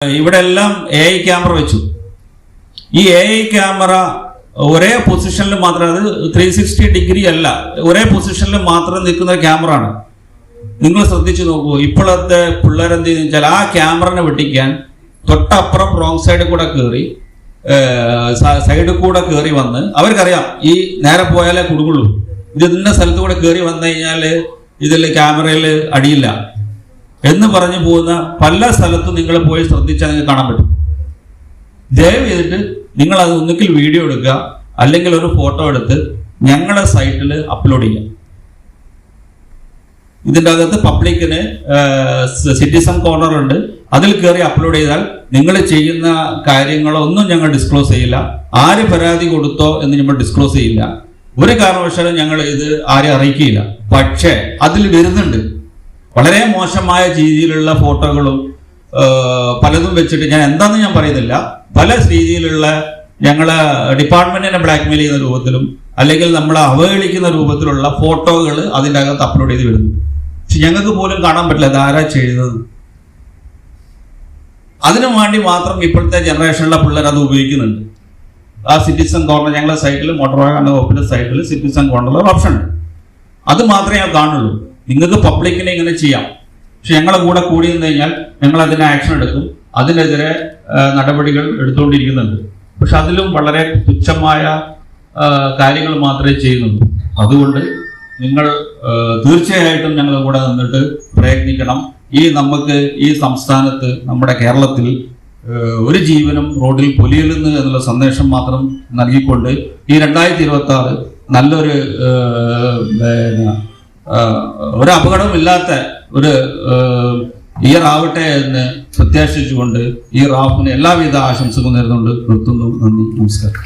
ഇവിടെ എല്ലാം A I camera വെച്ചു. ഈ എ ഐ ക്യാമറ ഒരേ പൊസിഷനിൽ മാത്രം അത് ത്രീ സിക്സ്റ്റി ഡിഗ്രി അല്ല ഒരേ പൊസിഷനിൽ മാത്രം നിൽക്കുന്ന ക്യാമറ ആണ്. നിങ്ങൾ ശ്രദ്ധിച്ചു നോക്കൂ ഇപ്പോഴത്തെ പിള്ളേരെന്ത് വെച്ചാൽ ആ ക്യാമറനെ വെട്ടിക്കാൻ തൊട്ടപ്പുറം റോങ് സൈഡിൽ കൂടെ കയറി സൈഡിൽ കൂടെ കയറി വന്ന് അവർക്കറിയാം ഈ നേരെ പോയാലേ കുടുങ്ങുള്ളൂ ഇത് ഇന്ന സ്ഥലത്ത് കൂടെ കയറി വന്നു കഴിഞ്ഞാൽ ഇതിൽ ക്യാമറയിൽ അടിയില്ല. എന്ന് പറഞ്ഞു പോകുന്ന പല സ്ഥലത്തും നിങ്ങൾ പോയി ശ്രദ്ധിച്ചാൽ നിങ്ങൾക്ക് കാണാൻ പറ്റും. ദയവ് ചെയ്തിട്ട് നിങ്ങൾ അത് ഒന്നുകിൽ വീഡിയോ എടുക്കുക അല്ലെങ്കിൽ ഒരു ഫോട്ടോ എടുത്ത് ഞങ്ങളുടെ സൈറ്റിൽ അപ്ലോഡ് ചെയ്യാം ഇതിന്റെ അകത്ത് പബ്ലിക്കിന് സിറ്റിസൺ കോർണർ ഉണ്ട്. അതിൽ കയറി അപ്ലോഡ് ചെയ്താൽ നിങ്ങൾ ചെയ്യുന്ന കാര്യങ്ങളോ ഒന്നും ഞങ്ങൾ ഡിസ്ക്ലോസ് ചെയ്യില്ല. ആര് പരാതി കൊടുത്തോ എന്ന് നമ്മൾ ഡിസ്ക്ലോസ് ചെയ്യില്ല. ഒരു കാരണവശാലും ഞങ്ങൾ ഇത് ആരെ അറിയിക്കില്ല പക്ഷേ അതിൽ വരുന്നുണ്ട്. വളരെ മോശമായ രീതിയിലുള്ള ഫോട്ടോകളും പലതും വെച്ചിട്ട് ഞാൻ എന്താണെന്ന് ഞാൻ പറയുന്നില്ല. പല രീതിയിലുള്ള ഞങ്ങളെ ഡിപ്പാർട്ട്മെന്റിനെ ബ്ലാക്ക്മെയിൽ ചെയ്യുന്ന രൂപത്തിലും അല്ലെങ്കിൽ നമ്മളെ അവഹേളിക്കുന്ന രൂപത്തിലുള്ള ഫോട്ടോകൾ അതിന്റെ അകത്ത് അപ്ലോഡ് ചെയ്ത് വരുന്നുണ്ട് പക്ഷെ ഞങ്ങൾക്ക് പോലും കാണാൻ പറ്റില്ല ധാരാ ചെയ്യുന്നത് അതിനു വേണ്ടി മാത്രം ഇപ്പോഴത്തെ ജനറേഷനിലെ പിള്ളേർ അത് ഉപയോഗിക്കുന്നുണ്ട്. ആ സിറ്റിസൺ കോർണർ ഞങ്ങളുടെ സൈറ്റിൽ മോട്ടോർ വാഹന വകുപ്പിന്റെ സൈറ്റിൽ സിറ്റിസൺ കോർണർ ഓപ്ഷൻ ഉണ്ട് അത് മാത്രമേ ഞാൻ കാണുള്ളൂ. നിങ്ങൾക്ക് പബ്ലിക്കിനെ ഇങ്ങനെ ചെയ്യാം. പക്ഷെ ഞങ്ങളെ കൂടെ കൂടി നിന്ന് കഴിഞ്ഞാൽ ഞങ്ങൾ അതിന് ആക്ഷൻ എടുക്കും. അതിനെതിരെ നടപടികൾ എടുത്തുകൊണ്ടിരിക്കുന്നുണ്ട്. പക്ഷെ അതിലും വളരെ തുച്ഛമായ കാര്യങ്ങൾ മാത്രമേ ചെയ്യുന്നുള്ളൂ. അതുകൊണ്ട് നിങ്ങൾ തീർച്ചയായിട്ടും ഞങ്ങളുടെ കൂടെ നിന്നിട്ട് പ്രയത്നിക്കണം. ഈ നമുക്ക് ഈ സംസ്ഥാനത്ത് നമ്മുടെ കേരളത്തിൽ ഒരു ജീവനും റോഡിൽ പൊലിയരുന്ന് എന്നുള്ള സന്ദേശം മാത്രം നൽകിക്കൊണ്ട് ഈ രണ്ടായിരത്തി ഇരുപത്തി ആറ് നല്ലൊരു ഒരു അപകടമില്ലാത്ത ഒരു ഇയർ ആവട്ടെ എന്ന് പ്രത്യാശിച്ചുകൊണ്ട് ഈ റാഫിന് എല്ലാവിധ ആശംസകളും നേർന്നുകൊണ്ട് നിർത്തുന്നു. നന്ദി. നമസ്കാരം.